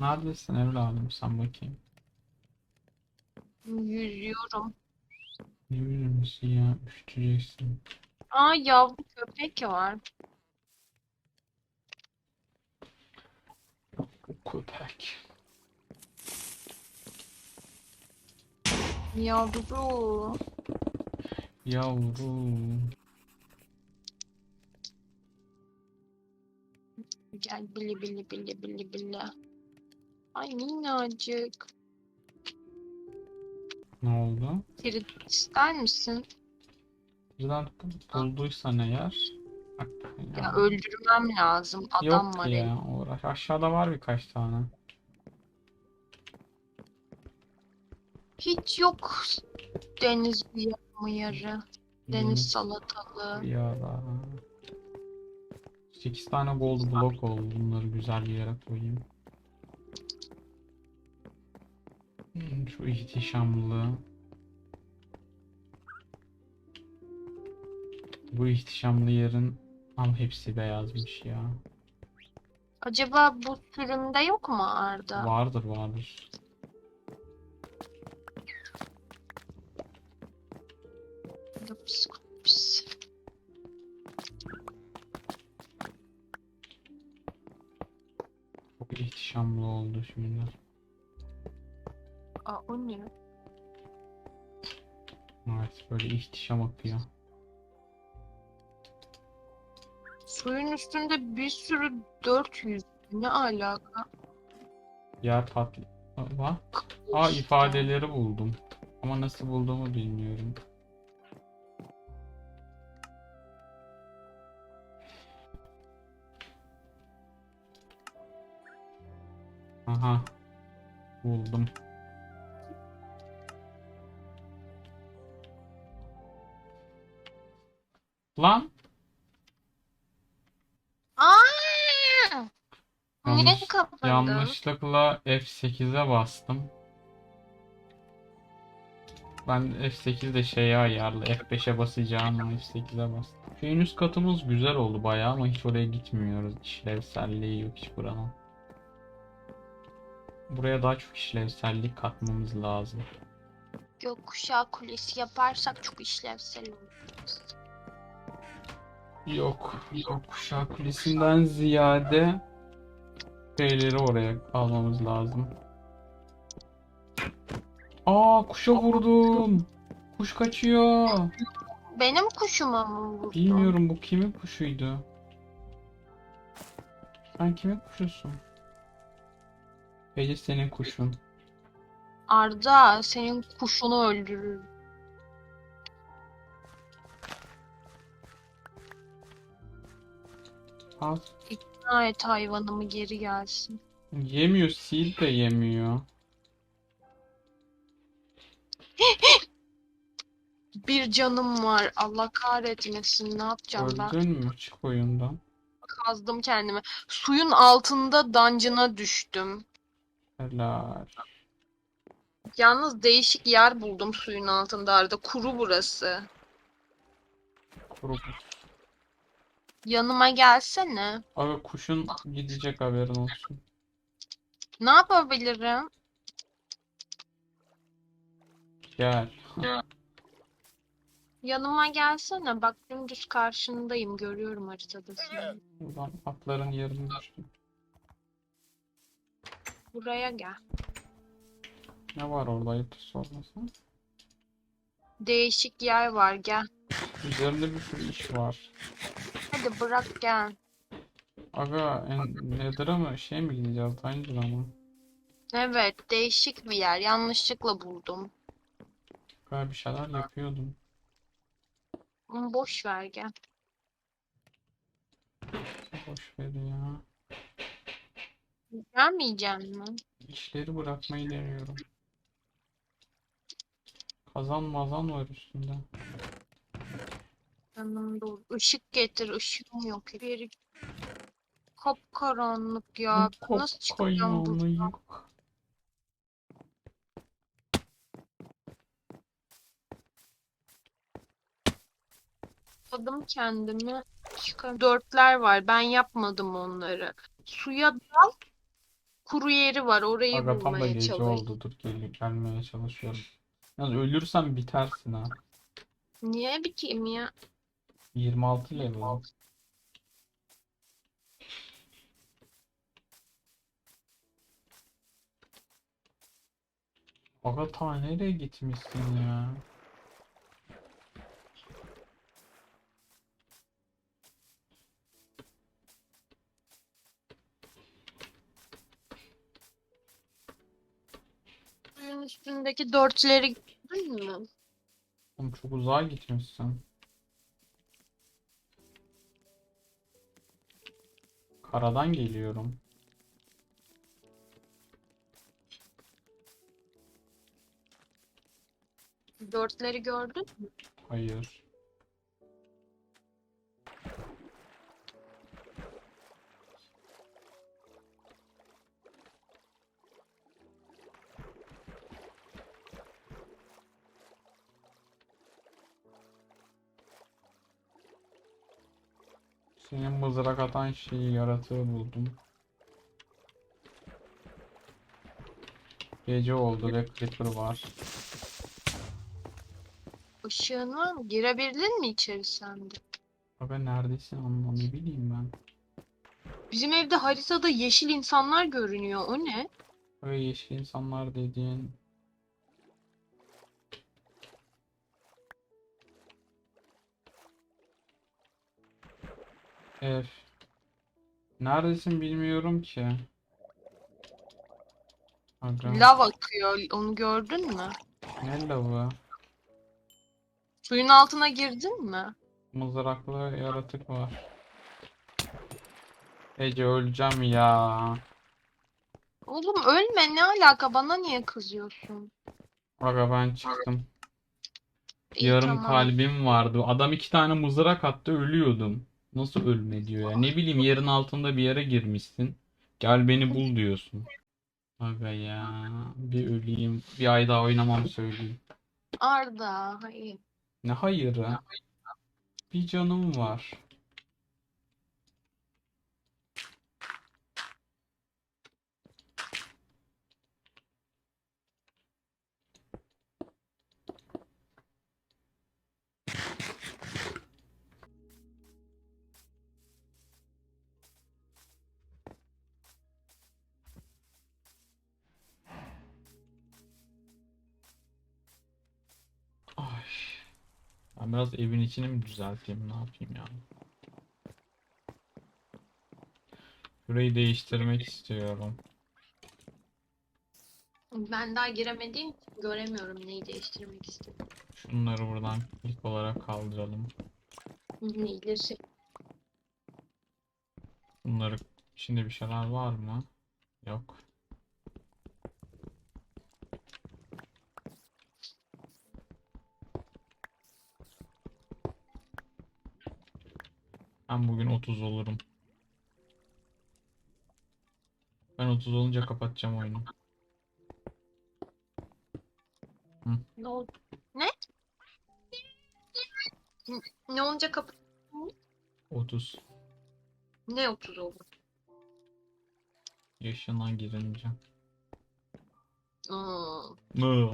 Neredesin evladım sen bakayım. Yüzüyorum. Ne yürümesi ya üşüteceksin. Aa yavru köpek var. Köpek. Yavru. Yavrum. Gel bili bili bili bili bili. Ay minnacık. Ne oldu? Trit ister misin? Birden bulduysan eğer. Ya ya. öldürmem lazım. Adam Yok var ya elimde. uğraş. Aşağıda var birkaç tane. Hiç yok deniz yarı. Deniz salatalığı. Ya 8 tane gold block oldu. Bunları güzel bir yere koyayım. Şu ihtişamlı. Bu ihtişamlı yerin al hepsi beyazmış ya. Acaba bu sürümde yok mu Arda? Vardır vardır. Ups, ups. Çok ihtişamlı oldu şimdi. Aa, o ne? Evet böyle ihtişam akıyor. Suyun üstünde bir sürü 400. Ne alaka? Yer patlı. Aa, Aa ifadeleri buldum. Ama nasıl bulduğumu bilmiyorum. Aha. Buldum. Lan Aa! Niye Yanlış- yanlışlıkla F8'e bastım. Ben F8'de şeye ayarlı F5'e basacağım ama F8'e bastım. Şu en üst katımız güzel oldu bayağı ama hiç oraya gitmiyoruz. İşlevselliği yok hiç buranın. Buraya daha çok işlevsellik katmamız lazım. Gökkuşağı kulesi yaparsak çok işlevsel olur. Yok. Yok kuşak kulesinden ziyade şeyleri oraya almamız lazım. Aa kuşa vurdum. Kuş kaçıyor. Benim kuşuma mı vurdun? Bilmiyorum bu kimin kuşuydu? Sen kimin kuşusun? Ece senin kuşun. Arda senin kuşunu öldürür. Al. İkna et hayvanımı geri gelsin. Yemiyor, sil de yemiyor. Bir canım var. Allah kahretmesin. Ne yapacağım ben? Öldün mü? Çık oyundan. Kazdım kendimi. Suyun altında dungeon'a düştüm. Helal. Yalnız değişik yer buldum suyun altında Arda. Kuru burası. Kuru. Yanıma gelsene. Abi kuşun gidecek haberin olsun. Ne yapabilirim? Gel. Yanıma gelsene. Bak dümdüz karşındayım. Görüyorum haritada seni. Buradan atların yerini düştüm. Buraya gel. Ne var orada ayıp sormasın. Değişik yer var. Gel. Üzerinde bir sürü iş var. Hadi bırak gel. Aga en, Nether'a mı şey mi gideceğiz Dungeon'a mı? Evet, değişik bir yer. Yanlışlıkla buldum. Böyle bir şeyler yapıyordum. Ama boş ver gel. Boş ver ya. Gelmeyeceğim mi? İşleri bırakmayı deniyorum. Kazan mazan var üstünde. Yanımda ol. Işık getir. Işığım yok. Bir yeri kapkaranlık ya. Nasıl çıkacağım buradan? Tadım kendimi. Çıkar. Dörtler var. Ben yapmadım onları. Suya dal. kuru yeri var. Orayı Aga tam da bulmaya gece çalış. oldu. Dur gel gelmeye çalışıyorum. Yalnız ölürsem bitersin ha. Niye biteyim ya? 26 level. Aga ta nereye gitmişsin ya? Üstündeki dörtleri gördün mü? Oğlum çok uzağa gitmişsin. Karadan geliyorum. Dörtleri gördün mü? Hayır. Senin mızrak atan şeyi yaratığı buldum. Gece oldu ve creeper var. Işığın var mı? Girebildin mi içeri sen de? Aga neredesin anla ne bileyim ben. Bizim evde haritada yeşil insanlar görünüyor. O ne? Aga yeşil insanlar dediğin Ev. Neredesin bilmiyorum ki. Aga. Lav akıyor. Onu gördün mü? Ne lavı? Suyun altına girdin mi? Mızraklı yaratık var. Ece öleceğim ya. Oğlum ölme. Ne alaka? Bana niye kızıyorsun? Aga ben çıktım. İyi, Yarım tamam. kalbim vardı. Adam iki tane mızrak attı ölüyordum. Nasıl ölme diyor ya. Ne bileyim yerin altında bir yere girmişsin. Gel beni bul diyorsun. Aga ya. Bir öleyim. Bir ay daha oynamam söyleyeyim. Arda. Hayır. Ne hayırı? Bir canım var. Ben biraz evin içini mi düzelteyim, ne yapayım ya? Şurayı değiştirmek istiyorum. Ben daha giremediğim için göremiyorum neyi değiştirmek istedim. Şunları buradan ilk olarak kaldıralım. Neyleri? Bunları içinde bir şeyler var mı? Yok. Ben bugün 30 olurum. Ben 30 olunca kapatacağım oyunu. Ne oldu? Ne? Ne olunca kapı... 30 Ne 30 oldu? yaşına girince. Aa, Mı.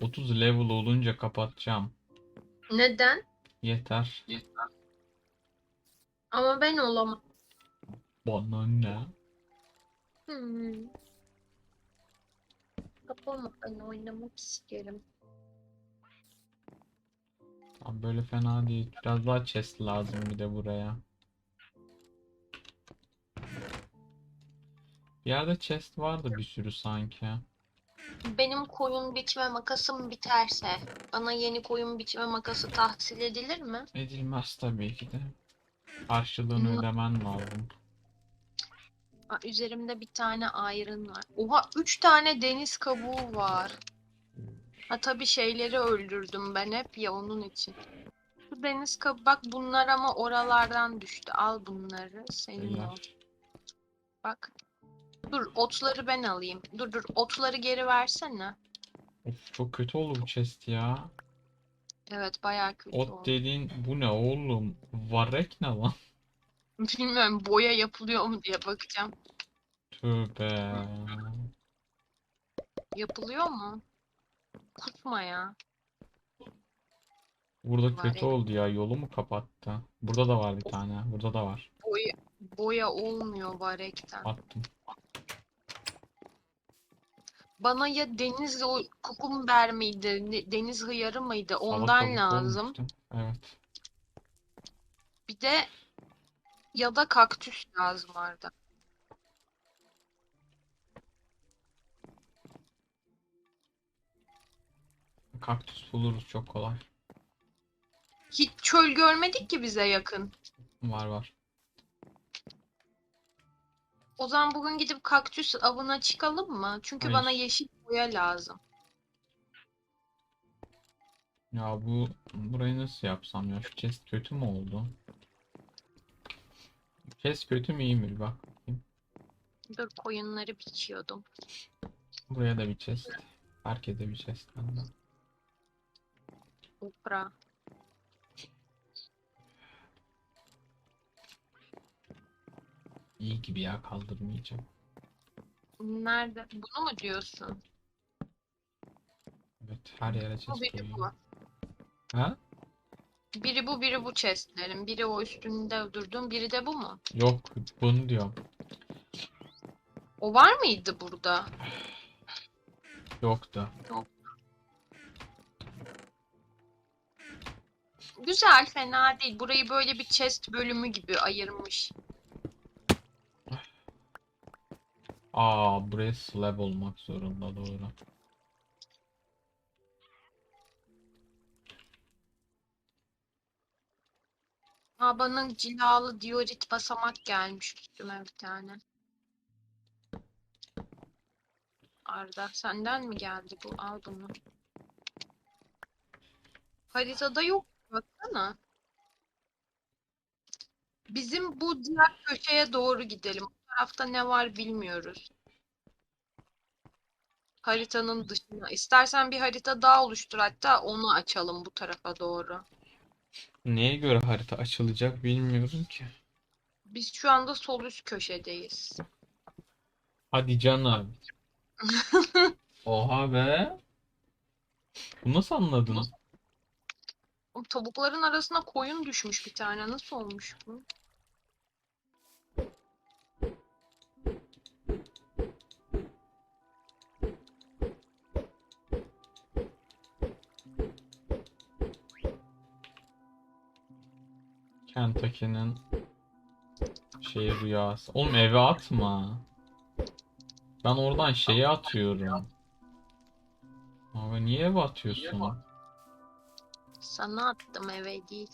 30 level olunca kapatacağım. Neden? Yeter. Ama ben olamam. Bana ne? Hmm. Kapama ben oynamak isterim. Abi böyle fena değil. Biraz daha chest lazım bir de buraya. Bir yerde chest vardı bir sürü sanki. Benim koyun biçme makasım biterse bana yeni koyun biçme makası tahsil edilir mi? Edilmez tabii ki de. Karşılığını ödemen lazım. Aa, üzerimde bir tane iron var. Oha 3 tane deniz kabuğu var. Ha tabii şeyleri öldürdüm ben hep ya onun için. Şu deniz kabuğu bak bunlar ama oralardan düştü. Al bunları senin Beyler. ol. Bak. Dur otları ben alayım. Dur dur otları geri versene. Of çok kötü oldu bu chest ya. Evet bayağı kötü Ot oldu. dediğin bu ne oğlum? Varek ne lan? Bilmiyorum boya yapılıyor mu diye bakacağım. Tövbe. Yapılıyor mu? Kusma ya. Burada kötü oldu ya. Yolu mu kapattı? Burada da var bir tane. Burada da var. Boya, boya olmuyor barekten. Attım. Bana ya deniz o kukumber miydi, ne- deniz hıyarı mıydı? Ondan kabuk lazım. Evet. Bir de ya da kaktüs lazım Arda. Kaktüs buluruz çok kolay. Hiç çöl görmedik ki bize yakın. Var var. O zaman bugün gidip kaktüs avına çıkalım mı? Çünkü Hayır. bana yeşil boya lazım. Ya bu burayı nasıl yapsam ya? Şu chest kötü mü oldu? Chest kötü mü iyi mi? Bak. bakayım. Dur koyunları biçiyordum. Buraya da bir chest. Herkese bir chest bende. Upra. İyi gibi ya kaldırmayacağım. Nerede? Bunu mu diyorsun? Evet her yere Bu chest biri bu. koyuyorum. Ha? Biri bu, biri bu chestlerin. Biri o üstünde durduğum, biri de bu mu? Yok bunu diyorum. O var mıydı burada? Yoktu. Güzel, fena değil. Burayı böyle bir chest bölümü gibi ayırmış. Aa buraya slab olmak zorunda doğru. Aa, bana cilalı diorit basamak gelmiş üstüme bir tane. Arda, senden mi geldi bu? Al bunu. Haritada yok. Baksana. Bizim bu diğer köşeye doğru gidelim. Tarafta ne var bilmiyoruz. Haritanın dışına. İstersen bir harita daha oluştur hatta onu açalım bu tarafa doğru. Neye göre harita açılacak bilmiyorum ki. Biz şu anda sol üst köşedeyiz. Hadi canım. Oha be. Bu nasıl anladın? Tavukların arasına koyun düşmüş bir tane. Nasıl olmuş bu? Kentucky'nin şeyi rüyası. Oğlum eve atma. Ben oradan şeyi atıyorum. Abi niye eve atıyorsun? Sana attım eve değil.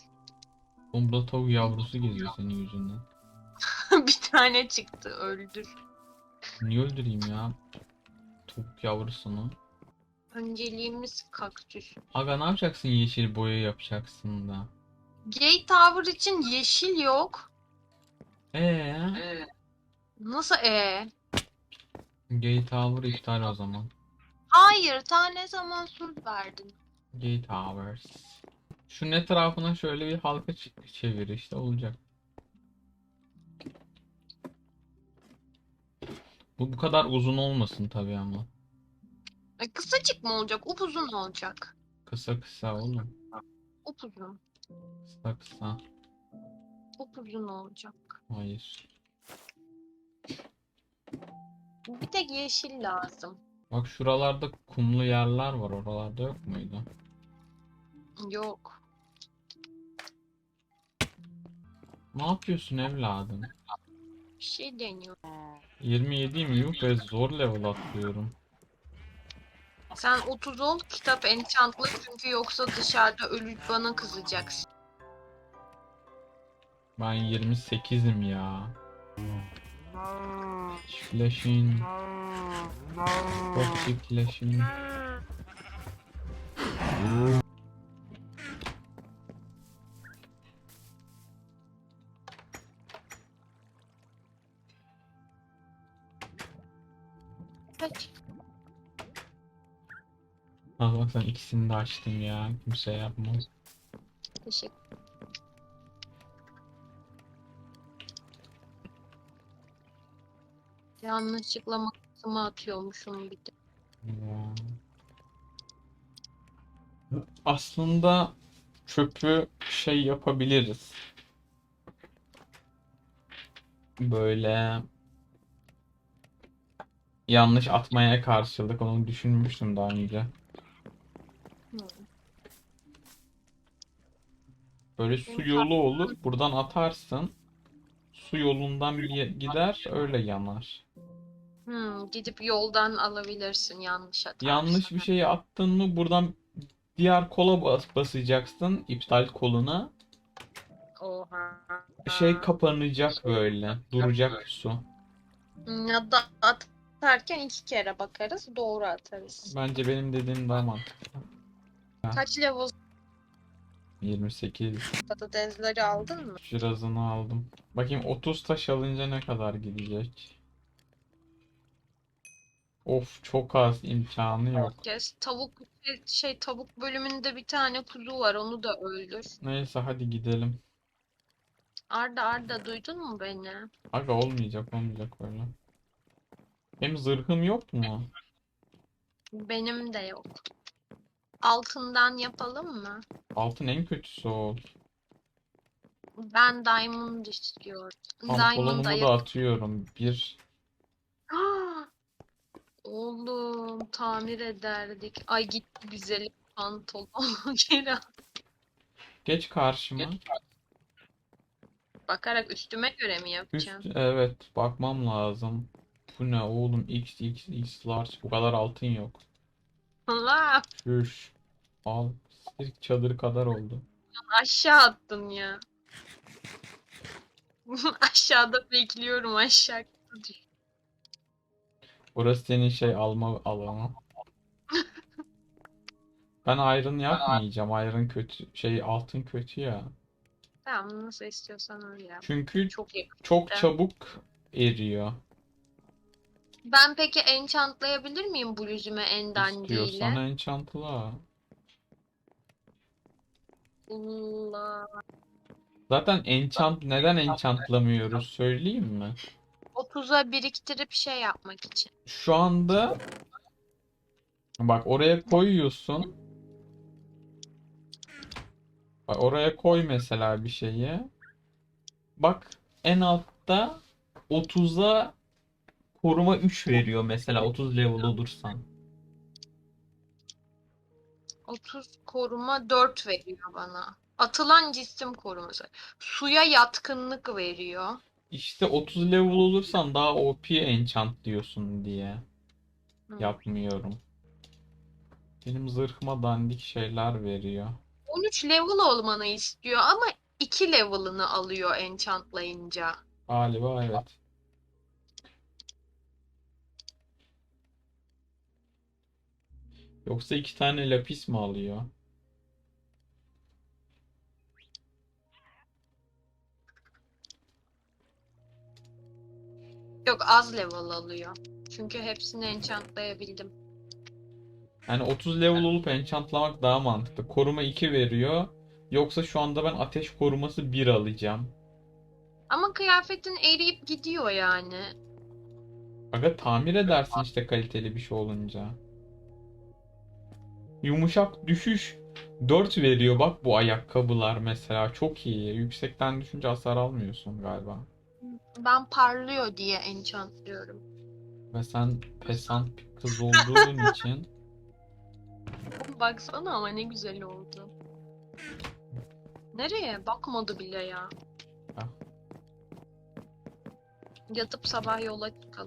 Oğlum burada tavuk yavrusu geziyor senin yüzünden. bir tane çıktı öldür. Niye öldüreyim ya? Tavuk yavrusunu. Önceliğimiz kaktüs. Aga ne yapacaksın yeşil boya yapacaksın da. Gate Tower için yeşil yok. Ee, Nasıl e? Gate Tower iptal o zaman. Hayır, ta ne zaman söz verdin? Gate Towers. Şunun etrafına şöyle bir halka ç- çevir işte olacak. Bu bu kadar uzun olmasın tabii ama. E, kısacık mı olacak? Upuzun olacak. Kısa kısa oğlum. Upuzun. Kısa. Upuzun olacak. Hayır. Bir tek yeşil lazım. Bak şuralarda kumlu yerler var. Oralarda yok muydu? Yok. Ne yapıyorsun evladım? Bir şey deniyor. 27'yim yuh be zor level atlıyorum. Sen 30 ol, kitap enchantlı çünkü yoksa dışarıda ölüp bana kızacaksın. Ben 28'im ya. Flash'in. Toxic Flash'in. Sen ikisini de açtın ya. Kimse yapmaz. Teşekkür. Yanlışlıkla makasımı atıyormuşum bir de. Ya. Aslında çöpü şey yapabiliriz. Böyle yanlış atmaya karşılık onu düşünmüştüm daha önce. Hı. Böyle su yolu olur. Buradan atarsın. Su yolundan bir gider öyle yanar. Hmm, gidip yoldan alabilirsin yanlış atarsan. Yanlış bir şeyi attın mı buradan diğer kola bas basacaksın iptal koluna. Oha. Şey kapanacak böyle. Duracak su. Ya da atarken iki kere bakarız. Doğru atarız. Bence benim dediğim daha mantıklı. Kaç level 28. patatesleri aldın mı? Şirazını aldım. Bakayım 30 taş alınca ne kadar gidecek? Of çok az imkanı yok. Kes. Tavuk şey tavuk bölümünde bir tane kuzu var. Onu da öldür. Neyse hadi gidelim. Arda Arda duydun mu beni? Aga olmayacak olmayacak böyle. Hem zırhım yok mu? Benim de yok. Altından yapalım mı? Altın en kötüsü ol. Ben diamond istiyorum. Diamond Pantolonumu da atıyorum. Bir Ah! Oğlum tamir ederdik. Ay gitti güzelim pantolon. Geri al. geç karşıma. Bakarak üstüme göre mi Üst, yapacağım? evet bakmam lazım. Bu ne oğlum X X X large bu kadar altın yok. Allah. Al. Sirk çadırı kadar oldu. aşağı attın ya. Aşağıda bekliyorum aşağı. Burası senin şey alma alanı. Ben iron yapmayacağım. Iron kötü. Şey altın kötü ya. Tamam nasıl istiyorsan öyle yap. Çünkü Çok yakın. çok çabuk eriyor. Ben peki enchantlayabilir miyim bluzüme en dandiyle? İstiyorsan enchantla. Allah. Zaten enchant neden enchantlamıyoruz söyleyeyim mi? 30'a biriktirip şey yapmak için. Şu anda bak oraya koyuyorsun. Bak oraya koy mesela bir şeyi. Bak en altta 30'a koruma 3 veriyor mesela 30 level olursan. 30 koruma 4 veriyor bana. Atılan cisim koruması. Suya yatkınlık veriyor. İşte 30 level olursan daha OP enchant diyorsun diye Hı. yapmıyorum. Benim zırhıma dandik şeyler veriyor. 13 level olmanı istiyor ama 2 level'ını alıyor enchantlayınca. Galiba evet. Yoksa iki tane lapis mi alıyor? Yok az level alıyor. Çünkü hepsini enchantlayabildim. Yani 30 level olup enchantlamak daha mantıklı. Koruma 2 veriyor. Yoksa şu anda ben ateş koruması 1 alacağım. Ama kıyafetin eriyip gidiyor yani. Aga tamir edersin işte kaliteli bir şey olunca. Yumuşak düşüş 4 veriyor bak bu ayakkabılar mesela çok iyi. Yüksekten düşünce hasar almıyorsun galiba. Ben parlıyor diye enchantlıyorum. Ve sen pesant bir kız olduğun için Baksana ama ne güzel oldu. Nereye? Bakmadı bile ya. Ah. Yatıp sabah yola çıkalım.